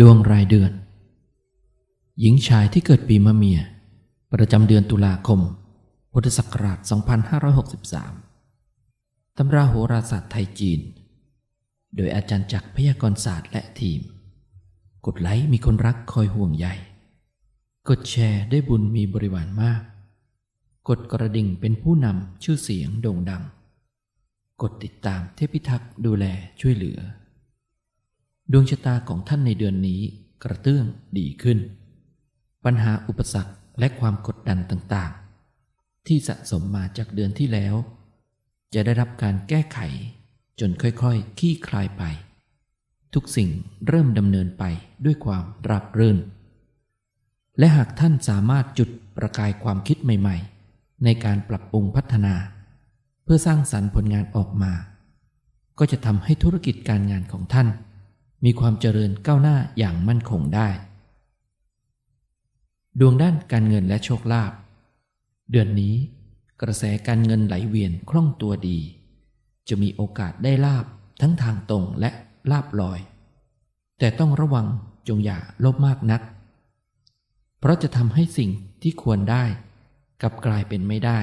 ดวงรายเดือน หญิงชายที่เกิดปีมะเมีย ประจำเดือนตุลาคม พุทธศักราช 2563 ตำราโหราศาสตร์ไทยจีน โดยอาจารย์จักรพยากรศาสตร์และทีม กดไลค์มีคนรักคอยห่วงใย กดแชร์ได้บุญมีบริวารมาก กดกระดิ่งเป็นผู้นำชื่อเสียงโด่งดัง กดติดตามเทพิทักษ์ดูแลช่วยเหลือ ดวงชะตาของท่านในเดือนนี้กระเตื้องดีขึ้น ปัญหาอุปสรรคและความกดดันต่างๆ ที่สะสมมาจากเดือนที่แล้ว จะได้รับการแก้ไขจนค่อยๆขี้คลายไป ทุกสิ่งเริ่มดำเนินไปด้วยความราบรื่น และหากท่านสามารถจุดประกายความคิดใหม่ๆ ในการปรับปรุงพัฒนา เพื่อสร้างสรรค์ผลงานออกมา ก็จะทำให้ธุรกิจการงานของท่าน มีความเจริญก้าวหน้าอย่างมั่นคงได้ ดวงด้านการเงินและโชคลาภเดือนนี้ กระแสการเงินไหลเวียนคล่องตัวดี จะมีโอกาสได้ลาบทั้งทางตรงและลาบลอย แต่ต้องระวังจงอย่าลภมากนัก เพราะจะทำให้สิ่งที่ควรได้กลับกลายเป็นไม่ได้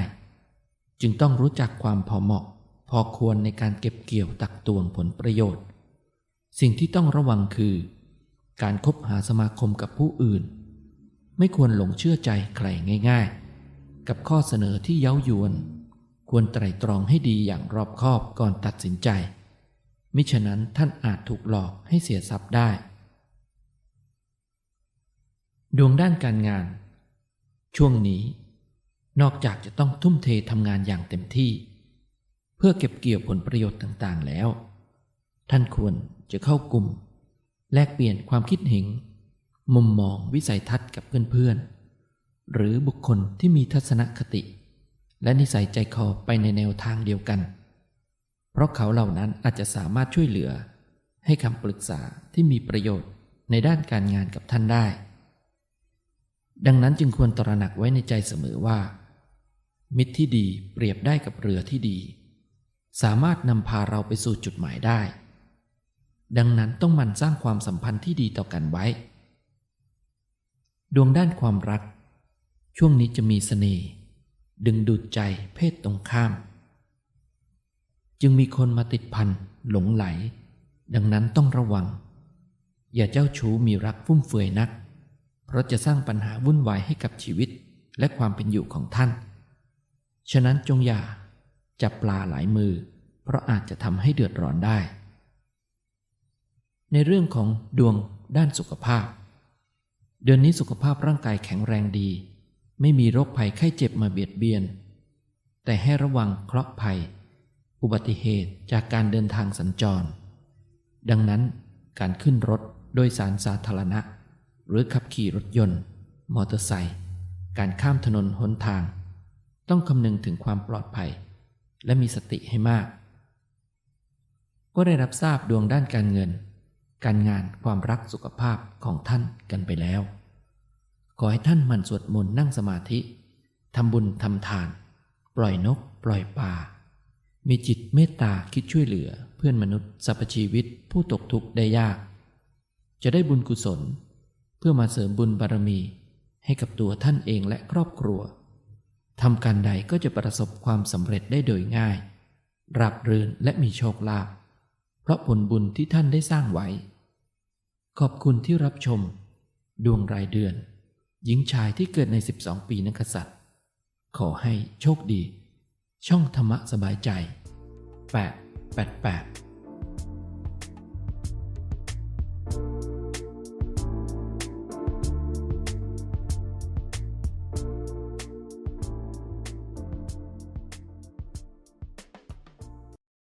จึงต้องรู้จักความพอเหมาะ พอควรในการเก็บเกี่ยวตักตวงผลประโยชน์ สิ่งที่ต้องระวังคือ การคบหาสมาคมกับผู้อื่น ไม่ควรหลงเชื่อใจใครง่าย ๆ กับข้อเสนอที่เย้ายวน ควรไตร่ตรองให้ดีอย่างรอบคอบก่อนตัดสินใจ มิฉะนั้นท่านอาจถูกหลอกให้เสียทรัพย์ได้ ดวงด้านการงาน ช่วงนี้ นอกจากจะต้องทุ่มเททำงานอย่างเต็มที่ เพื่อเก็บเกี่ยวผลประโยชน์ต่างๆแล้ว ท่านควร จะเข้ากลุ่ม แลกเปลี่ยนความคิดเห็น มุมมองวิสัยทัศน์กับเพื่อนๆ หรือบุคคลที่มีทัศนคติ และนิสัยใจคอไปในแนวทางเดียวกัน เพราะเขาเหล่านั้นอาจจะสามารถช่วยเหลือ ให้คำปรึกษาที่มีประโยชน์ในด้านการงานกับท่านได้ ดังนั้นจึงควรตระหนักไว้ในใจเสมอว่า มิตรที่ดีเปรียบได้กับเรือที่ดี สามารถนำพาเราไปสู่จุดหมายได้ ดังนั้นต้องมันสร้างความสัมพันธ์ที่ดีต่อกันไว้ ดวงด้านความรัก ช่วงนี้จะมีสเสน่ห์ ดึงดูดใจเพศตรงข้าม จึงมีคนมาติดพันหลงไหล ดังนั้นต้องระวัง อย่าเจ้าชู้มีรักฟุ่มเฟือยนัก เพราะจะสร้างปัญหาวุ่นวายให้กับชีวิตและความเป็นอยู่ของท่าน ฉะนั้นจงอย่าจับปลาหลายมือ เพราะอาจจะทำให้เดือดร้อนได้ ในเรื่องของดวงด้านสุขภาพ เดือนนี้สุขภาพร่างกายแข็งแรงดี ไม่มีโรคภัยไข้เจ็บมาเบียดเบียน แต่ให้ระวังเคราะห์ภัย อุบัติเหตุจากการเดินทางสัญจร ดังนั้นการขึ้นรถโดยสารสาธารณะ หรือขับขี่รถยนต์ มอเตอร์ไซค์การข้ามถนนหนทาง ต้องคำนึงถึงความปลอดภัย และมีสติให้มาก ก็ได้รับทราบดวงด้านการเงิน การงานความรักสุขภาพของท่านกันไปแล้ว ขอให้ท่านหมั่นสวดมนต์นั่งสมาธิทำบุญทำทาน ปล่อยนก ปล่อยปลามีจิตเมตตาคิดช่วยเหลือเพื่อนมนุษย์สรรพชีวิตผู้ตกทุกข์ได้ยาก จะได้บุญกุศล เพื่อมาเสริมบุญบารมี ให้กับตัวท่านเองและครอบครัวทำการใดก็จะประสบความสำเร็จได้โดยง่ายราบรื่นและมีโชคลาภเพราะผลบุญที่ท่านได้สร้างไว้ ขอบคุณที่รับชม ดวงรายเดือน หญิงชายที่เกิดใน 12 ปีนักษัตริย์ ขอให้โชคดี ช่องธรรมะสบายใจ 8 8 8